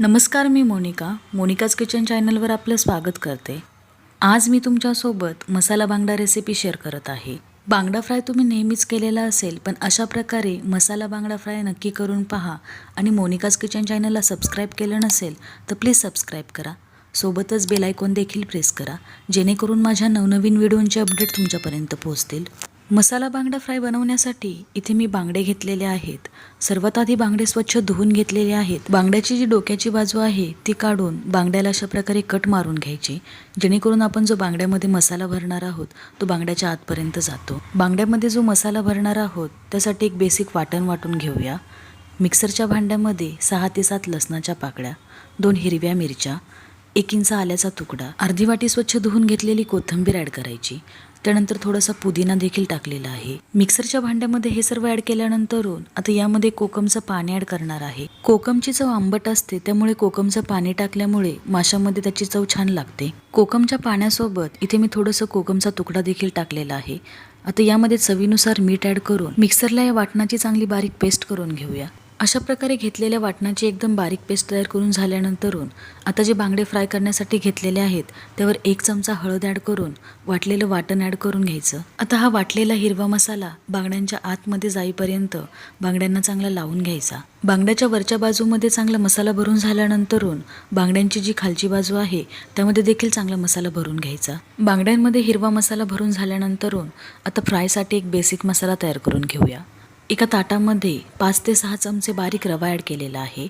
नमस्कार मी Monika. Monika's kitchen चॅनलवर आपलं स्वागत करते. आज मी तुमच्यासोबत मसाला बांगडा रेसिपी शेअर करत आहे. बांगडा फ्राय तुम्ही नेहमीच केलेला असेल पण अशा प्रकारे मसाला बांगडा फ्राय नक्की करून पहा. आणि मोनिकाज किचन चॅनलला सबस्क्राईब केलं नसेल तर प्लीज सबस्क्राईब करा. सोबतच बेल आयकॉन देखील प्रेस करा जेणेकरून माझ्या नवनवीन व्हिडिओंचे अपडेट तुमच्यापर्यंत पोहोचतील. मसाला बांगडा फ्राय बनवण्यासाठी इथे मी बांगडे घेतलेले आहेत. सर्वात आधी बांगडे स्वच्छ धुवून घेतलेले आहेत. बांगड्याची जी डोक्याची बाजू आहे ती काढून बांगड्याला अशा प्रकारे कट मारून घ्यायची. जेणेकरून आपण जो बांगड्यामध्ये मसाला भरणार आहोत तो बांगड्याच्या आतपर्यंत जातो. बांगड्यामध्ये जो मसाला भरणार आहोत त्यासाठी एक बेसिक वाटण वाटून घेऊया. मिक्सरच्या भांड्यामध्ये सहा ते सात लसणाच्या पाकळ्या दोन हिरव्या मिरच्या एक इंच आल्याचा तुकडा अर्धी वाटी स्वच्छ धुवून घेतलेली कोथिंबीर ॲड करायची. त्यानंतर थोडासा पुदिना देखील टाकलेला आहे. मिक्सरच्या भांड्यामध्ये हे सर्व ॲड केल्यानंतर आता यामध्ये कोकमचं पाणी ॲड करणार आहे. कोकमची चव आंबट असते त्यामुळे कोकमचं पाणी टाकल्यामुळे माशामध्ये त्याची चव छान लागते. कोकमच्या पाण्यासोबत इथे मी थोडंसं कोकमचा तुकडा देखील टाकलेला आहे. आता यामध्ये चवीनुसार मीठ ॲड करून मिक्सरला या वाटणाची चांगली बारीक पेस्ट करून घेऊया. अशा प्रकारे घेतलेल्या वाटणाची एकदम बारीक पेस्ट तयार करून झाल्यानंतरून आता जे बांगडे फ्राय करण्यासाठी घेतलेले आहेत त्यावर एक चमचा हळद ॲड करून वाटलेलं वाटण ॲड करून घ्यायचं. आता हा वाटलेला हिरवा मसाला बांगड्यांच्या आतमध्ये जाईपर्यंत बांगड्यांना चांगला लावून घ्यायचा. बांगड्याच्या वरच्या बाजूमध्ये चांगला मसाला भरून झाल्यानंतरून बांगड्यांची जी खालची बाजू आहे त्यामध्ये देखील चांगला मसाला भरून घ्यायचा. बांगड्यांमध्ये हिरवा मसाला भरून झाल्यानंतरून आता फ्रायसाठी एक बेसिक मसाला तयार करून घेऊया. एका ताटामध्ये पाच ते सहा चमचे बारीक रवा ॲड केलेला आहे.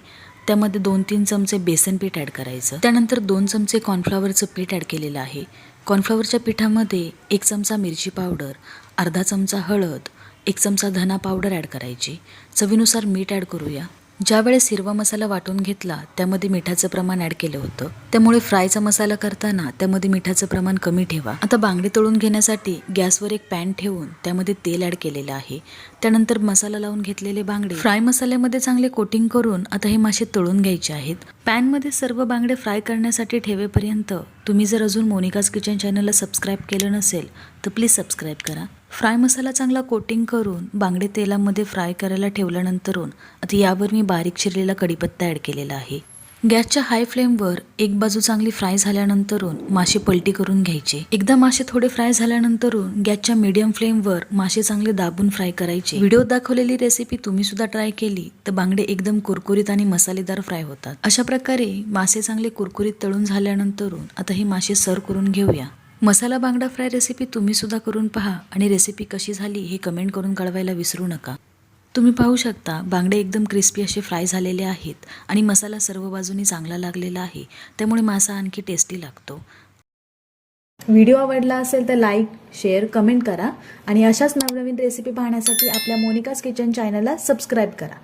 त्यामध्ये दोन तीन चमचे बेसन पीठ ॲड करायचं. त्यानंतर दोन चमचे कॉर्नफ्लॉवरचं पीठ ॲड केलेलं आहे. कॉर्नफ्लॉवरच्या पिठामध्ये एक चमचा मिरची पावडर अर्धा चमचा हळद एक चमचा धना पावडर ॲड करायची. चवीनुसार मीठ ॲड करूया. ज्यावेळेस हिरवा मसाला वाटून घेतला त्यामध्ये मिठाचं प्रमाण ॲड केलं होतं. त्यामुळे फ्रायचा मसाला करताना त्यामध्ये मिठाचं प्रमाण कमी ठेवा. आता बांगडे तळून घेण्यासाठी गॅसवर एक पॅन ठेवून त्यामध्ये तेल ॲड केलेलं आहे. त्यानंतर मसाला लावून घेतलेले बांगडे. फ्राय मसाल्यामध्ये चांगले कोटिंग करून आता हे मासे तळून घ्यायचे आहेत. पॅनमध्ये सर्व बांगडे फ्राय करण्यासाठी ठेवेपर्यंत तुम्ही जर अजून मोनिकाज किचन चॅनलला सबस्क्राईब केलं नसेल तर प्लीज सबस्क्राईब करा. फ्राय मसाला चांगला कोटिंग करून बांगडे तेलामध्ये फ्राय करायला ठेवल्यानंतरून आता यावर मी बारीक चिरलेला कढीपत्ता ॲड केलेला आहे. गॅसच्या हाय फ्लेमवर एक बाजू चांगली फ्राय झाल्यानंतरून मासे पलटी करून घ्यायचे. एकदा मासे थोडे फ्राय झाल्यानंतरून गॅसच्या मीडियम फ्लेमवर मासे चांगले दाबून फ्राय करायचे. व्हिडिओत दाखवलेली रेसिपी तुम्ही सुद्धा ट्राय केली तर बांगडे एकदम कुरकुरीत आणि मसालेदार फ्राय होतात. अशा प्रकारे मासे चांगले कुरकुरीत तळून झाल्यानंतरून आता हे मासे सर्व करून घेऊया. मसाला बांगडा फ्राय रेसिपी तुम्ही सुद्धा करून पहा आणि रेसिपी कशी झाली हे कमेंट करून कळवायला विसरू नका. तुम्ही पाहू शकता बांगडे एकदम क्रिस्पी असे फ्राय झालेले आहेत आणि मसाला सर्व बाजूनी चांगला लागलेला आहे त्यामुळे मासा आणखी टेस्टी लागतो. व्हिडिओ आवडला असेल तर लाईक शेअर कमेंट करा आणि अशाच नवनवीन रेसिपी पाहण्यासाठी आपल्या मोनिकाज किचन चॅनलला सबस्क्राईब करा.